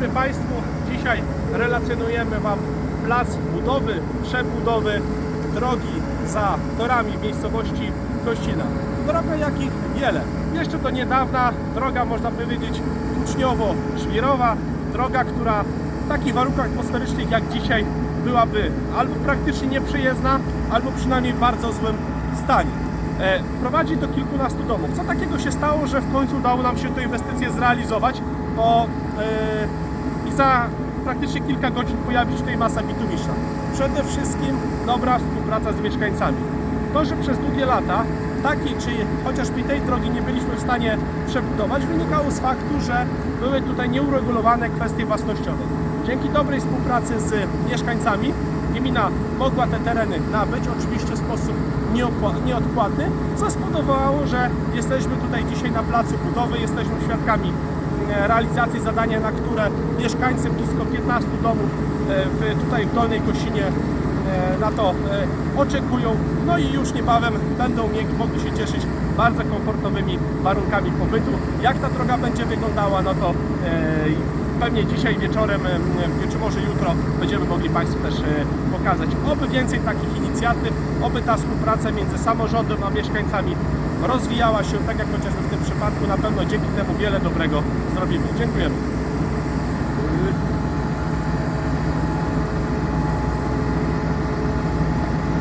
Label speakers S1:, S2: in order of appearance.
S1: dobry Państwu. Dzisiaj relacjonujemy Wam plac budowy, przebudowy drogi za torami w miejscowości Kościna. Droga jakich wiele. Jeszcze do niedawna droga, można powiedzieć, uczniowo-żwirowa. Droga, która w takich warunkach atmosferycznych jak dzisiaj byłaby albo praktycznie nieprzejezdna, albo przynajmniej w bardzo złym stanie. E, prowadzi do kilkunastu domów. Co takiego się stało, że w końcu udało nam się tę inwestycję zrealizować, bo e, za praktycznie kilka godzin pojawi się tutaj masa bitumiczna. Przede wszystkim dobra współpraca z mieszkańcami. To, że przez długie lata takiej czy chociażby tej drogi nie byliśmy w stanie przebudować, wynikało z faktu, że były tutaj nieuregulowane kwestie własnościowe. Dzięki dobrej współpracy z mieszkańcami gmina mogła te tereny nabyć, oczywiście w sposób nieodpłatny, co spowodowało, że jesteśmy tutaj dzisiaj na placu budowy, jesteśmy świadkami realizacji zadania, na które mieszkańcy blisko 15 domów e, w, tutaj w Dolnej Kosinie e, na to e, oczekują. No i już niebawem będą mogli się cieszyć bardzo komfortowymi warunkami pobytu. Jak ta droga będzie wyglądała, no to e, pewnie dzisiaj wieczorem, e, czy może jutro będziemy mogli Państwu też e, pokazać. Oby więcej takich inicjatyw, oby ta współpraca między samorządem a mieszkańcami rozwijała się, tak jak chociażby przypadku. Na pewno dzięki temu wiele dobrego zrobimy. Dziękujemy.